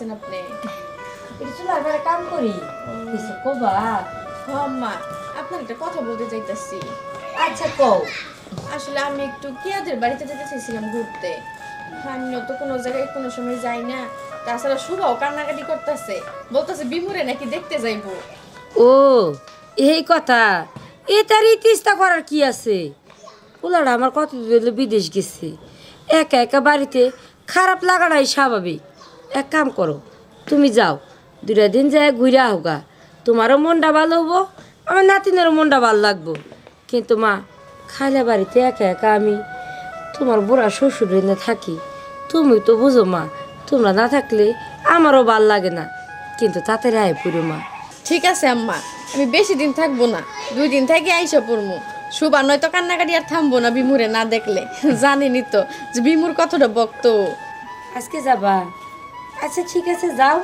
আম্মা কি মা কই যেতেছেন আপনি? এটা চুলার বেড়ে কাম করি। কিছু কবা? আম্মা আপনার একটা কথা বলতে চাইতেছি। আচ্ছা কও। আসলে আমি একটু কিয়াদের বাড়িতে যেতে চাইছিলাম ঘুরতে। আমিও তো কোনো জায়গায় কোনো সময় যাই না। তাছাড়া শুভাও কান্নাকাটি করতেছে। বলতেছে বিমুরে নাকি দেখতে যাইবো। ও এই কথা। এ তার ইতিস্তা করার কি আছে? পোলাটা আমার কত বিদেশ গেছে। একা একা বাড়িতে খারাপ লাগাটাই স্বাভাবিক। এক কাম করো তুমি যাও। দুটা দিন যায় ঘুরে হোগা তোমারও মনটা ভালো হব আমার নাতিনেরও মনটা ভালো লাগবো। কিন্তু মা খাইলে বাড়িতে একা একা আমি তোমার বুড়া শ্বশুর এনে থাকি। তুমি তো বুঝো মা তোমরা না থাকলে আমারও ভালো লাগে না। কিন্তু তাতে রায় পুরো মা। ঠিক আছে আম্মা আমি বেশি দিন থাকব না দুই দিন থেকে আইসা পড়মু। সুবা নয়তো কান্নাকাটি আর থামবো না বিমুরে না দেখলে। জানিনি তো যে বিমুর কতটা বক্ত আজকে যাবা? আচ্ছা ঠিক আছে যাও।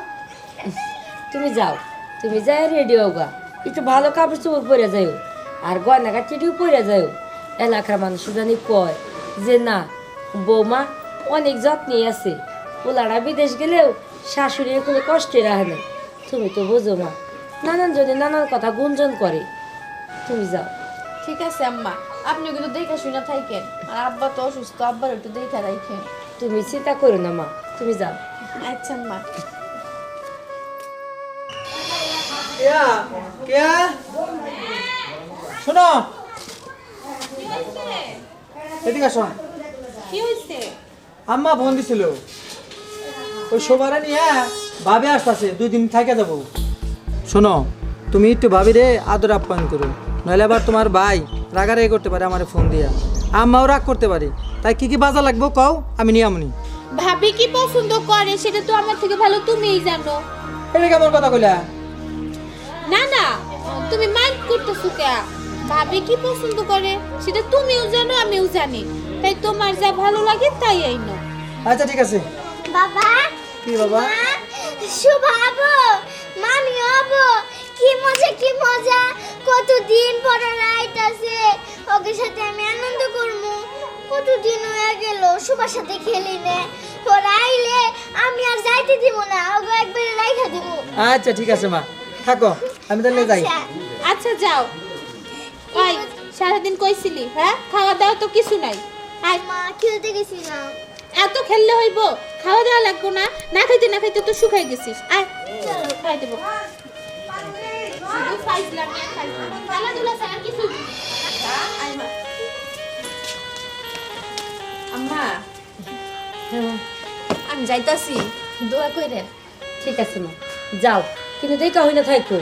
তুমি যাও। তুমি যাই রেডি হোগা একটু ভালো কাপড় চোপড় পরে যাও আর গয়না কাটিটিও পরে যাও এলাকার মানুষ জানি কয় যে না বৌমা অনেক যত্নে আছে। পোলারা বিদেশ গেলেও শাশুড়ি কোনো কষ্টে রাখে না। তুমি তো বোঝো মা নানান জনে নানান কথা গুঞ্জন করে। তুমি যাও। ঠিক আছে আম্মা। আপনি কিন্তু দেখে শুনে থাকেন। আর আব্বা তো অসুস্থ আব্বার একটু দেখে রাখেন। তুমি চিন্তা করো না মা তুমি যাও। আচ্ছা শোনো। এদিকে আসো কি হয়েছে? আম্মা ফোন দিছিল। ওই সবারে নিয়ে ভাবে আসতেছে দুই দিন থাকে যাব। শোনো তুমি একটু ভাবিরে আদর আপ্যায়ন করো। নইলে আবার তোমার ভাই রাগারাগি করতে পারে আমার ফোন দিয়া। আম্মাও রাগ করতে পারে। তাই কি কি বাজা লাগবো কও? আমি নিয়ে আমনি। ভাবি কি পছন্দ করে সেটা তো আমার থেকে ভালো তুমিই জানো। এটা কেমন কথা কইলা? না না তুমি মাইন্ড করতেছো কে? ভাবি কি পছন্দ করে সেটা তুমিও জানো আমিও জানি। তাই তোমার যা ভালো লাগে তাই আইনো আচ্ছা ঠিক আছে। বাবা কি বাবা? শুভাবো মামি হব। কি মজা কি মজা। কতদিন পরে রাইট আছে ওকে সাথে আমি আনন্দ করব। কতদিন হয়ে গেল শুভার সাথে খেলি নে। ওরা আইলে আমি আর যাইতে দিব না ওকে একবারে রাইখা দিব। আচ্ছা ঠিক আছে মা। থাকো আমি তাহলে যাই। আচ্ছা, আচ্ছা যাও। ওই সারাদিন কইছিলি হ্যাঁ? খাওয়া দাওয়া তো কিছু নাই। আয়। মা খেলতে গেছিলাম এত খেললে হইব? খাওয়া দাওয়া লাগবো না? না খাইতে না খাইতে তো শুকাই গেছিস। আয়। খাই দেবো। শুধু ফাইজলামি খেলাধুলা ছাড়া কিছুই না। আম্মা। হ্যাঁ। আমি যাইতাছি। দোয়া কইরেন। ঠিক আছে মা। যাও। কিন্তু দেখা হই না থাকো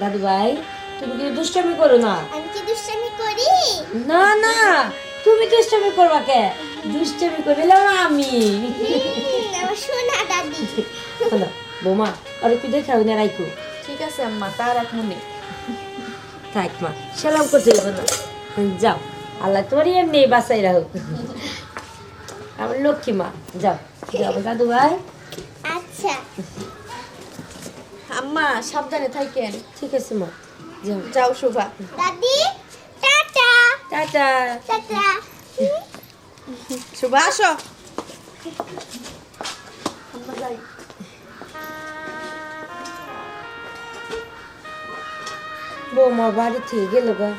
দাদু ভাই তুমি কিন্তু দুষ্টামি করো না। আমি কি দুষ্টামি করি? না না। তুমি দুষ্টামি করবা কে? দুষ্টামি করিলাম আমি। সোনা দাদি। হলো বৌমা আর একটু দেখা হই না রাইকো ঠিক আছে আম্মা তার এক মনে থাক মা। সালাম করতে যাব না। যাও। আল্লাহ তোমারই এমনি বাসাই রাখো আমার লক্ষ্মী মা যাও। যাও দাদু ভাই। আচ্ছা। আম্মা সাবধানে থাকেন। ঠিক আছে মা যাও। যাও শোভা। দাদি টাটা। টাটা। টাটা। শোভা আসো। আম্মা যাই। বৌমা বাড়ি থেকে গেল গা।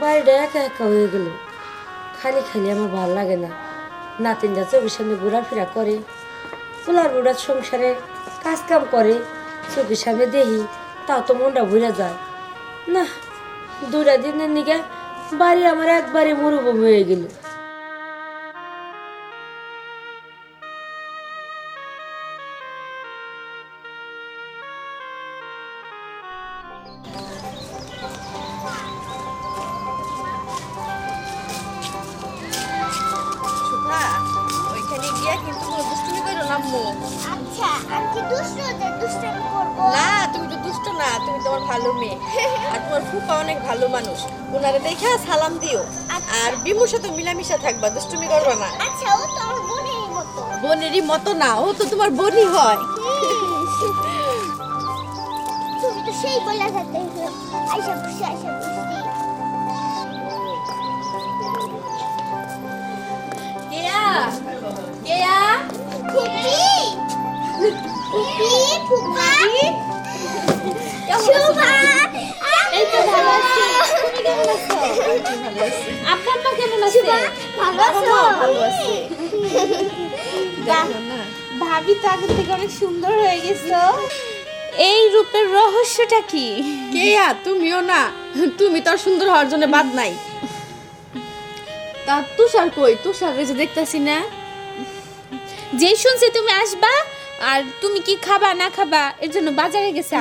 বাড়িটা একা একা হয়ে গেল। খালি খালি আমার ভালো লাগে না। নাতিনরা চোখের সামনে ঘোরাফেরা করে। পোলার বুড়ার সংসারে কাজ কাম করে, চোখের সামনে দেখি তাও তো মনটা ভরে যায়। না দুটা দিনের নিকে বাড়ি আমার একবারে মরুভূমি হয়ে গেল। আচ্ছা আমি কি দুষ্ট দুষ্টামি করব? না তুমি তো দুষ্ট না তুমি তোমার ভালো মেয়ে। আর তোমার ফুপা অনেক ভালো মানুষ। ওনারে দেখে সালাম দিও। আর বিমুর সাথে মিলামিশা থাকবা দুষ্টুমি করবা না। আচ্ছা ও তো আমার বোনের মতো। বোনেরই মতো না ও তো তোমার বোনই হয়। তুমি তো সেই বলে থাকতে আইসা খুশি আইসা খুশি কেয়া? কেয়া? আপনার মা কেমন আছে ভালো আছে ভাবি তো আগে থেকে অনেক সুন্দর হয়ে গেছো এই রূপের রহস্যটা কি কেয়া, তুমিও না। তুমি তো সুন্দর হওয়ার জন্য বাদ নাই। তা তুষার কই? তুষার যে দেখতেছি না। যেই শুনছি তুমি আসবা আর তুমি কি খাবা না খাবা এর জন্য বাজারে গেছে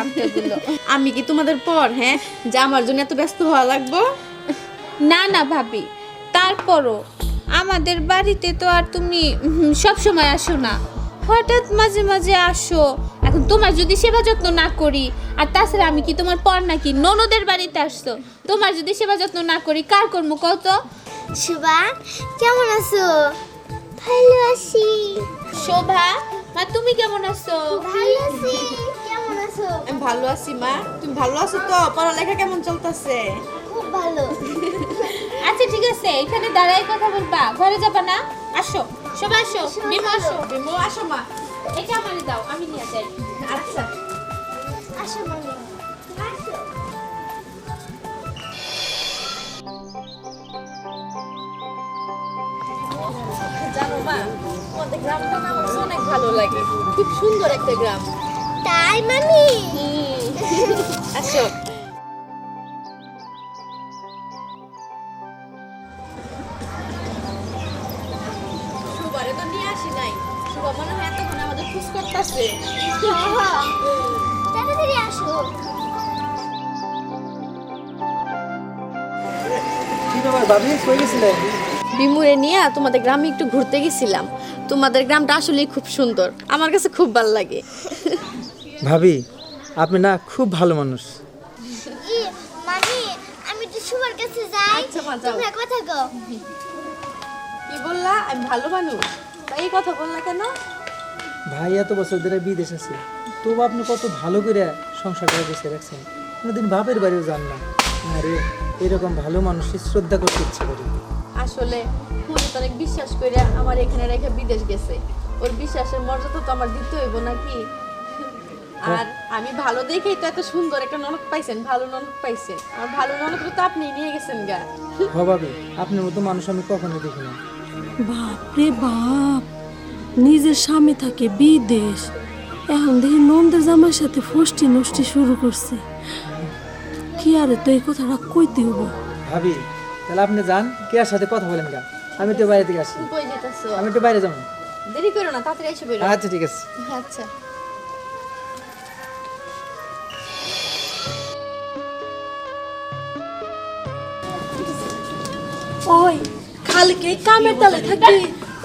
আমি কি তোমাদের পর হ্যাঁ? যে আমার জন্য এত ব্যস্ত হওয়া লাগবো? না না ভাবি। তারপরও আমাদের বাড়িতে তো আর তুমি সব সময় আসো না। হঠাৎ মাঝে মাঝে আসো। এখন তোমার যদি সেবা যত্ন না করি আর তাছাড়া আমি কি তোমার পর নাকি? ননদের বাড়িতে আসছো। তোমার যদি সেবা যত্ন না করি কার কর্ম কত শোভা কেমন আছো? ভালো আছি। শোভা মা তুমি কেমন আছো? ভালো আছি কেমন আছো? আমি ভালো আছি মা। তুমি ভালো আছো তো? পড়ালেখা কেমন চলতেছে? খুব ভালো। আচ্ছা ঠিক আছে এখানে দাঁড়াই কথা বলবা। ঘরে যাবা না? আসো। শোভা আসো। বিমা আসো। বিমু আসো মা। এটা আমারে দাও আমি নিয়ে যাই। আচ্ছা। আসো আসো। জানো মা গ্রামটা না আমার অনেক ভালো লাগে। খুব সুন্দর একটা গ্রাম। তাই মামি? আসো। সুবারে তো নিয়ে আসি নাই। সুবা মনে হয় এতক্ষণ আমাদের খুশ করতেছে। তাড়াতাড়ি আসো। কি ব্যাপার ভাবি কই গেছিলে? বিমুরে নিয়ে তোমাদের গ্রামে একটু ঘুরতে গেছিলাম। তোমাদের গ্রামটা আসলেই খুব সুন্দর। আমার কাছে খুব ভালো লাগে। ভাবি আপনি না খুব ভালো মানুষ। আমি তো সুমার কাছে যাই। আচ্ছা, মা, যাও। তোমরা কথা কও। কি বললা? আমি ভালো মানুষ। এই কথা বললা কেন? ভাই এত বছর ধরে বিদেশ আছে। তবু আপনি কত ভালো করে সংসার করে বসে রাখছেন। কোনোদিন বাপের বাড়িও যান না। আরে এরকম ভালো মানুষের শ্রদ্ধা করতে ইচ্ছে করি। আসলে তো অনেক বিশ্বাস করে আমার এখানে রেখে বিদেশ গেছে। ওর বিশ্বাসের মর্যাদা তো আমার দিতে হইব নাকি? আর আমি ভালো দেখেই তো এত সুন্দর একটা ননদ পাইছেন ভালো ননদ পাইছেন আর ভালো ননদ তো আপনি নিয়ে গেছেন গা। ভাবি আপনার মতো মানুষ আমি কখনো দেখি না। বাপ রে বাপ নিজের স্বামী থাকে বিদেশ। এখন দেখি নন্দের জামার সাথে ফষ্টি নষ্টি শুরু করছে। কি আরে তো এই কথাটা কইতে হব ভাবি তাহলে আপনি যান কে আর সাথে কথা বলেন গা। আমি তো বাইরে থেকে আসি। কই যেতেছো? আমি একটু বাইরে যাব। দেরি করো না তাড়াতাড়ি এসে বেরো আচ্ছা ঠিক আছে। আচ্ছা। ওই খালিকে কামের তালে থাকি।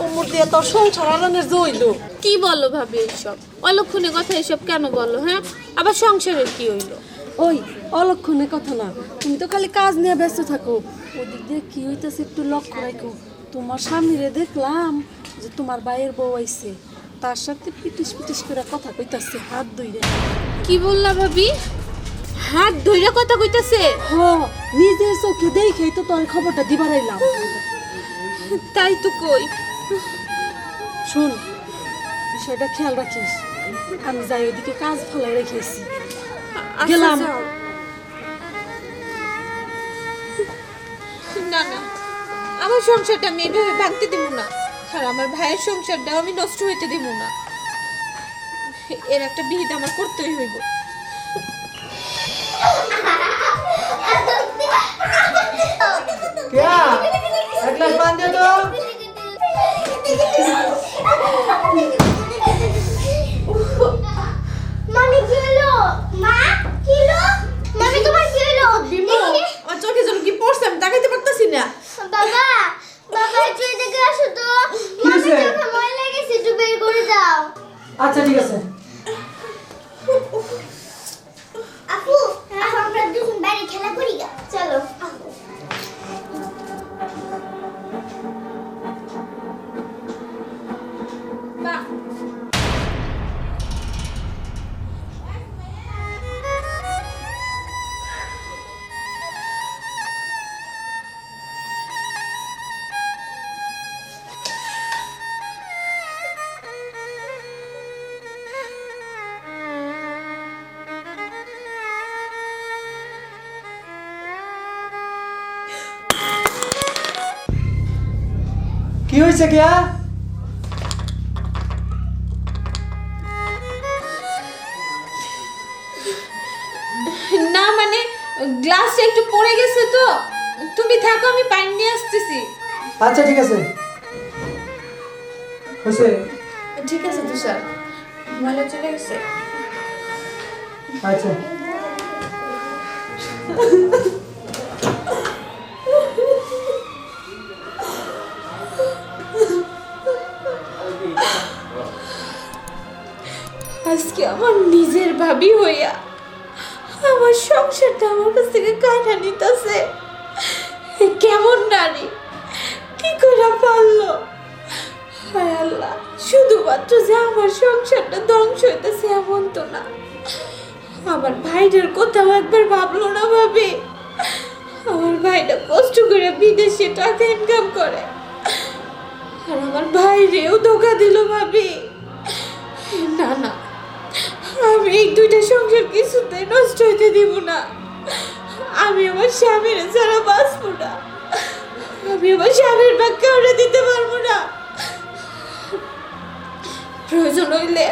ওমর দিয়ে তোর সংসার আলানের জইলো। কি বলো ভাবি এসব? অলক্ষণে কথা এসব কেন বলো হ্যাঁ? আবার সংসারের কি হইল? ওই অলক্ষণে কথা না। তুমি তো খালি কাজ নিয়ে ব্যস্ত থাকো। ওদিক দিয়ে কি হইতেছে একটু লক্ষ্য রাখো। তোমার স্বামীরে দেখলাম যে তোমার বাইয়ের বউ আইছে। তার সাথে পিটিস পিটিস করে কথা কইতাছে হাত ধইরে। কি বললা ভাবি? হাত ধইরা কথা কইতাছে? হ নিজের চোখে দেখেই তো তোর খবরটা দিবার আইলাম। তাই তো কই। শোন বিষয়টা খেয়াল রাখিস। আমি যাই ওইদিকে কাজ ফেলাই রেখেছি আচ্ছা, গেলাম। আমার সংসারটা আমি এইভাবে ভাঙতে দিব না। আর আমার ভাইয়ের সংসারটাও আমি নষ্ট হইতে দিব না। এর একটা বিহিত আমার করতেই হইব। কেয়া এক গ্লাস পানি দে তো মামি কি হলো? মা? বাবা বাবা একটু এদিকে আসো তো। হয়েছে? চোখে ময়লা গেছে একটু বের করে দাও। আচ্ছা ঠিক আছে। হয়েছে কি হ্যাঁ না মানে গ্লাসটা একটু পড়ে গেছে তো। তুমি থাকো আমি পানি নিয়ে আসতেছি। আচ্ছা ঠিক আছে। হয়েছে? ঠিক আছে তুষার। ময়লা চলে গেছে। আচ্ছা। আজকে আমার নিজের ভাবি হইয়া আমার সংসারটা আমার কাছ থেকে কাটা নিতেছে। কেমন নারী? কি করে পারল? আল্লাহ, শুধুমাত্র যে আমার সংসারটা ধ্বংস হইতেছে এমন তো না। আমার ভাইটার কোথাও একবার ভাবলো না ভাবি। আমার ভাইটা কষ্ট করে বিদেশে টাকা ইনকাম করে। আর আমার ভাইরেও ধোকা দিল ভাবি। না না আমি এই দুইটা সংসার কিছুতে নষ্ট হইতে দিব না। আমি আমার স্বামীর ছাড়া বাঁচবো না। আমি আমার স্বামীর বাক্যে কাউরে দিতে পারব না। প্রয়োজন হইলে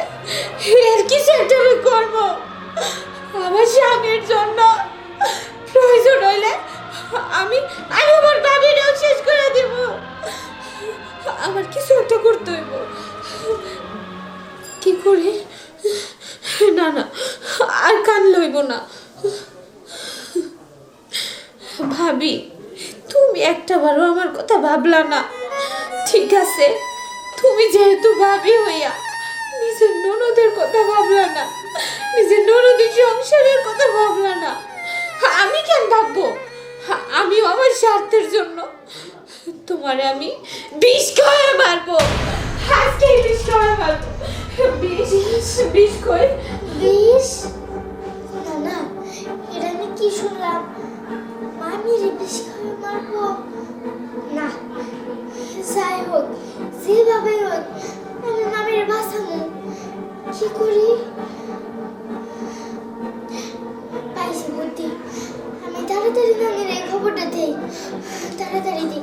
এর কিছু একটা আমি করব। তোমারে আমি বিষ খাওয়ায় মারবো। আজকে বিষ খাওয়ায় মারবো। বিষ বিষ কই? বিষ? না না, এটা আমি কি শুনলাম? মামির বিষ খাওয়া মারবো? না, যাই হোক, যেভাবে হোক আমি মামির বাঁচাবো কি করি? পাইছি বুদ্ধি। আমি তাড়াতাড়ি মামির খবরটা দেই তাড়াতাড়ি দিই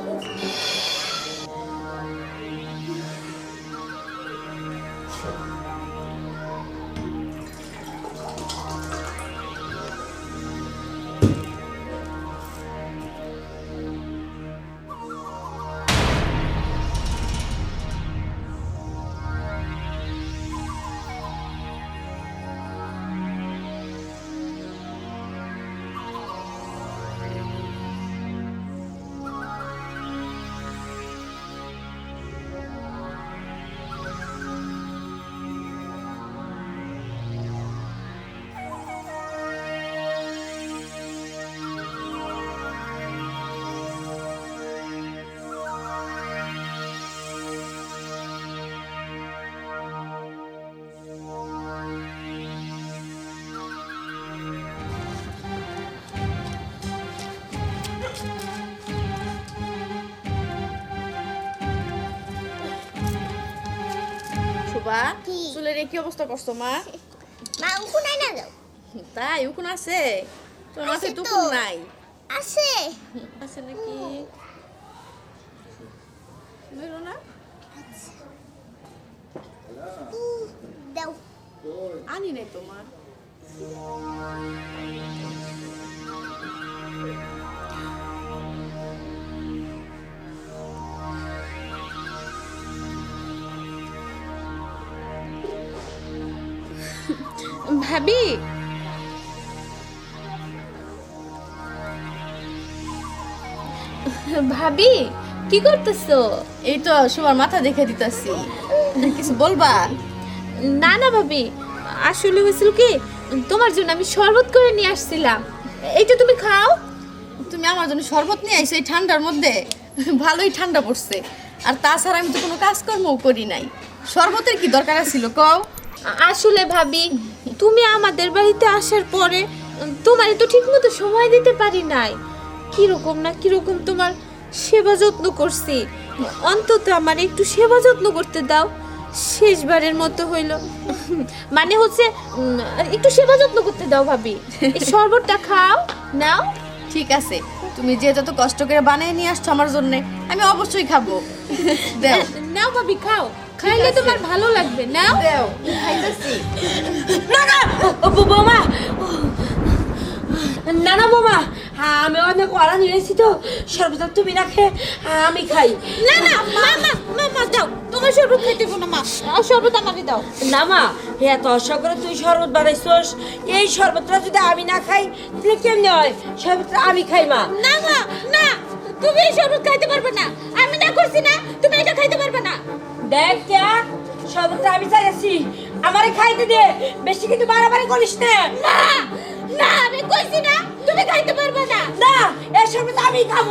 কি অবস্থা করছ মা? মা উকুনাই না যাও তাই উকুন আছে? তোর মাথায় তো। টুকুন নাই? আছে। আছে নাকি? বেরো না। দাও আনি নাই তোমার। ভাবি। ভাবি কি করতেছো? এই তো সবার মাথা দেখে দিতাছি। কিছু বলবা? না না ভাবি আসলে হয়েছিল কি তোমার জন্য আমি শরবত করে নিয়ে আসছিলাম। এইটা তুমি খাও। তুমি আমার জন্য শরবত নিয়ে আইছো এই ঠান্ডার মধ্যে। ভালোই ঠান্ডা পড়ছে। আর তাছাড়া আমি তো কোনো কাজকর্মও করি নাই। শরবতের কি দরকার ছিল কও? আসলে ভাবি তুমি আমাদের বাড়িতে আসার পরে তোমার তো ঠিক মতো সময় দিতে পারি নাই। কীরকম না কীরকম তোমার সেবা যত্ন করছি? অন্তত আমার একটু সেবা যত্ন করতে দাও। শেষবারের মতো হইল। মানে হচ্ছে একটু সেবা যত্ন করতে দাও ভাবি। এই শরবতটা খাও নাও। ঠিক আছে। তুমি যে যত কষ্ট করে বানিয়ে নিয়ে আসছো আমার জন্য আমি অবশ্যই খাব। নাও ভাবি খাও। খাইলে তোমার ভালো লাগবে নাও। দেও খাইতেছি। না না বৌমা। না না বৌমা। হ্যাঁ আমি অনেক ওরা নিয়েছি তো সর্বদা তুমি না খেয়ে হ্যাঁ, আমি খাই। না না মামা মামা দাও। তোমার শরবত খাইতে না মা। আর শরবত আমাকে দাও। না মা এত আশা করে তুই শরবত বানাইছস। এই শরবতটা যদি আমি না খাই তাহলে কেমনে হয়? শরবতটা আমি খাই মা। না মা না তুমি এই শরবত খাইতে পারবে না। আমি না করছি না তুমি এটা খাইতে পারবে না দেখ কে শরবতটা আমি চাইছি আমারে খাইতে দে বেশি কিন্তু বাড়াবাড়ি করিস না। না না আমি কইছি না তুমি খাইতে পারবে না। না এই শরবত আমি খাব।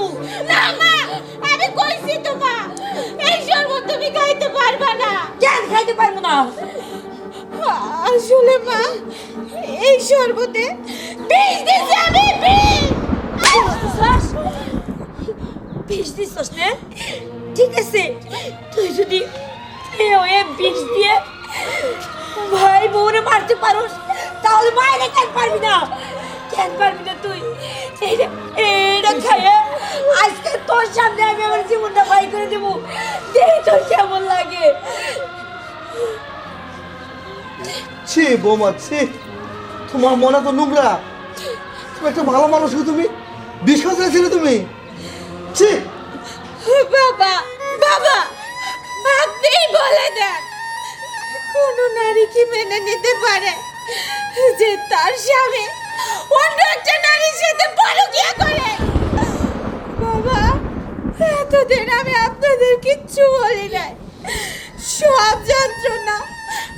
না মা আমি কইছি তো মা এই শরবত তুমি খাইতে পারবে না। কেন খাইতে পারব না? আসলে মা এই শরবতে বিষ দিছি আমি বিষ। বিষ দিছস না? ঠিক আছে। তুই যদি এ বিষ দিয়ে ভাই বউরে মারতে পারোস, তাহলে মায়েরা কেন পারবি না? কেন পারবি না তুই? এইটা খাইয়ে আজকে তোর সামনে আমি আমার জীবনটা ভাই করে দেবো। দেখি তোর কেমন লাগে। ছি বৌমা, ছি। তোমার মনে তো নোংরা। তুমি একটা ভালো মানুষ তুমি। বিশ্বাস হয়েছিলে তুমি। ছি। বাবা বাবা আপনি বলে দেন। কোন নারী কি মেনে নিতে পারে যে তার স্বামী অন্য একটা নারীর সাথে পরকিয়া করে? বাবা, এতদিন আমি আপনাদের কিচ্ছু বলি নাই। সব যন্ত্রণা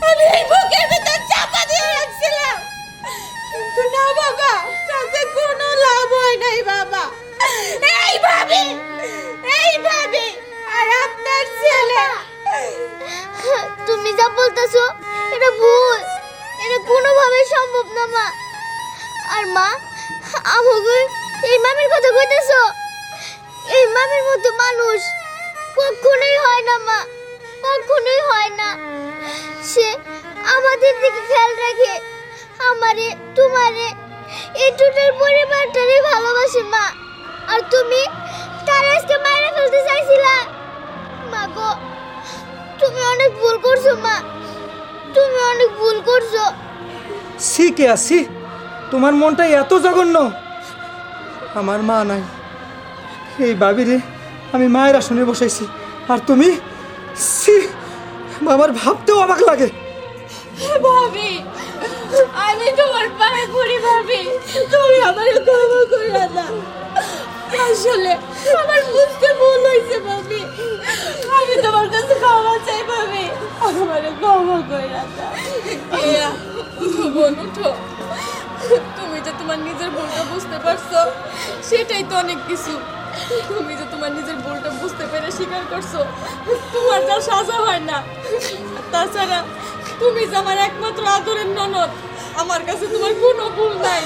আমি এই বুকের ভিতর চাপা দিয়ে রাখছিলাম। কিন্তু না বাবা, তাতে কোনো লাভ হয় নাই বাবা। এই ভাবি! এই ভাবি আর আপনার ছেলে? তুমি যা বলতেছো, এটা ভুল। এটা কোনোভাবে সম্ভব না, মা। আর মা আমাকে এই মামির কথা কইতেছো? এই মামির মতো মানুষ কখনোই হয় না, মা। কখনোই হয় না। সে আমাদের দিকে খেয়াল রাখে, আমারে, তোমারে। এই টোটাল পরিবারটারই ভালোবাসে, মা। আর তুমি মায়েরা ফেলতে চাইছিলা মা গো তুমি অনেক ভুল করছ মা। তুমি অনেক ভুল করছ। সি কে আসি তোমার মনটা এত জঘন্য। আমার মা নাই। এই বাবিরে আমি মায়ের আসনে বসাইছি। আর তুমি? সি আমার ভাবতেও অবাক লাগে। ভাবি আমি তোমার পায়ে পড়ি ভাবি। আসলে আমার বুঝতে ভুল হয়েছে ভাবি। আমি তোমার কাছে ক্ষমা চাই ভাবি। আমার ক্ষমা করে দাও। বোন উঠো। তুমি যে তোমার নিজের ভুলটা বুঝতে পারছ সেটাই তো অনেক কিছু। তুমি যে তোমার নিজের ভুলটা বুঝতে পেরে স্বীকার করছ তোমার যা সাজা হয় না। তাছাড়া তুমি যে আমার একমাত্র আদরের ননদ আমার কাছে তোমার কোনো ভুল নাই।